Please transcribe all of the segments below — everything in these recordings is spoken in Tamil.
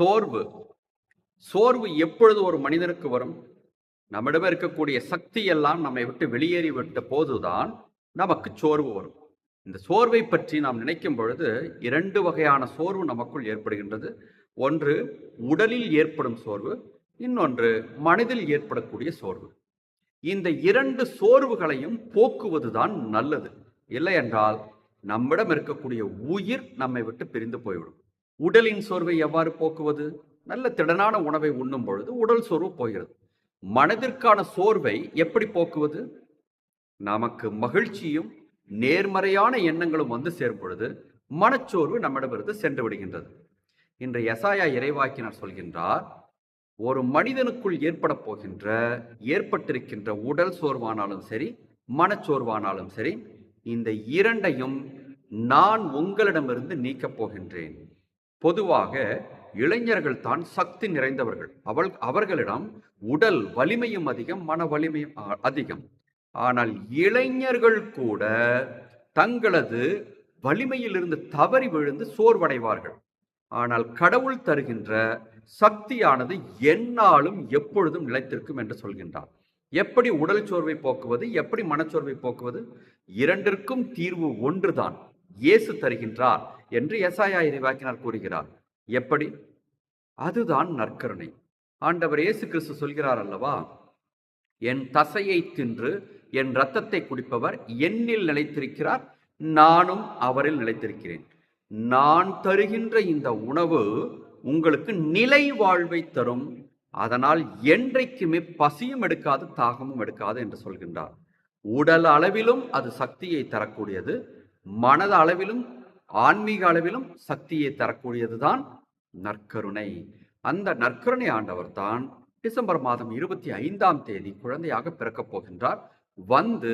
சோர்வு. சோர்வு எப்பொழுது ஒரு மனிதனுக்கு வரும்? நம்மிடம் இருக்கக்கூடிய சக்தி எல்லாம் நம்மை விட்டு வெளியேறி விட்ட போதுதான் நமக்கு சோர்வு வரும். இந்த சோர்வை பற்றி நாம் நினைக்கும் பொழுது இரண்டு வகையான சோர்வு நமக்குள் ஏற்படுகின்றது. ஒன்று உடலில் ஏற்படும் சோர்வு. இன்னொன்று மனதில் ஏற்படக்கூடிய சோர்வு. இந்த இரண்டு சோர்வுகளையும் போக்குவதுதான் நல்லது. இல்லை என்றால் நம்மிடம் இருக்கக்கூடிய உயிர் நம்மை விட்டு பிரிந்து போய்விடும். உடலின் சோர்வை எவ்வாறு போக்குவது? நல்ல திடனான உணவை உண்ணும் பொழுது உடல் சோர்வு போகிறது. மனதிற்கான சோர்வை எப்படி போக்குவது? நமக்கு மகிழ்ச்சியும் நேர்மறையான எண்ணங்களும் வந்து சேரும் பொழுது மனச்சோர்வு நம்மிடமிருந்து சென்று விடுகின்றது. இன்று எசாயா இறைவாக்கினர் சொல்கின்றார் ஒரு மனிதனுக்குள் ஏற்பட போகின்ற ஏற்பட்டிருக்கின்ற உடல் சோர்வானாலும் சரி மனச்சோர்வானாலும் சரி இந்த இரண்டையும் நான் உங்களிடமிருந்து நீக்கப் போகின்றேன். பொதுவாக இளைஞர்கள் தான் சக்தி நிறைந்தவர்கள். அவள் அவர்களிடம் உடல் வலிமையும் அதிகம் மன வலிமையும் அதிகம். ஆனால் இளைஞர்கள் கூட தங்களது வலிமையிலிருந்து தவறி விழுந்து சோர்வடைவார்கள். ஆனால் கடவுள் தருகின்ற சக்தியானது எந்நாளும் எப்பொழுதும் நிலைத்திருக்கும் என்று சொல்கின்றார். எப்படி உடல் சோர்வை போக்குவது எப்படி மனச்சோர்வை போக்குவது? இரண்டிற்கும் தீர்வு ஒன்றுதான். இயேசு தருகின்றார் என்று எசாயா இறைவாக்கினார் கூறுகிறார். எப்படி? அதுதான் நற்கருணை. ஆண்டவர் இயேசு கிறிஸ்து சொல்கிறார் அல்லவா? என் தசையை தின்று என் இரத்தத்தை குடிப்பவர் என்னில் நிலைத்திருக்கிறார் நானும் அவரில் நிலைத்திருக்கிறேன். நான் தருகின்ற இந்த உணவு உங்களுக்கு நிலை வாழ்வை தரும். அதனால் என்றைக்குமே பசியும் எடுக்காது தாகமும் எடுக்காது என்று சொல்கின்றார். உடல் அளவிலும் அது சக்தியை தரக்கூடியது. மனத அளவிலும் ஆன்மீக அளவிலும் சக்தியை தரக்கூடியதுதான் நற்கருணை. அந்த நற்கருணை ஆண்டவர் தான் டிசம்பர் மாதம் இருபத்தி ஐந்தாம் தேதி குழந்தையாக பிறக்கப் போகின்றார். வந்து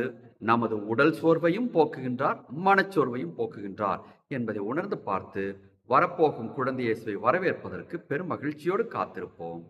நமது உடல் சோர்வையும் போக்குகின்றார் மனச்சோர்வையும் போக்குகின்றார் என்பதை உணர்ந்து பார்த்து வரப்போகும் குழந்தை இயேசுவை வரவேற்பதற்கு பெரும் மகிழ்ச்சியோடு காத்திருப்போம்.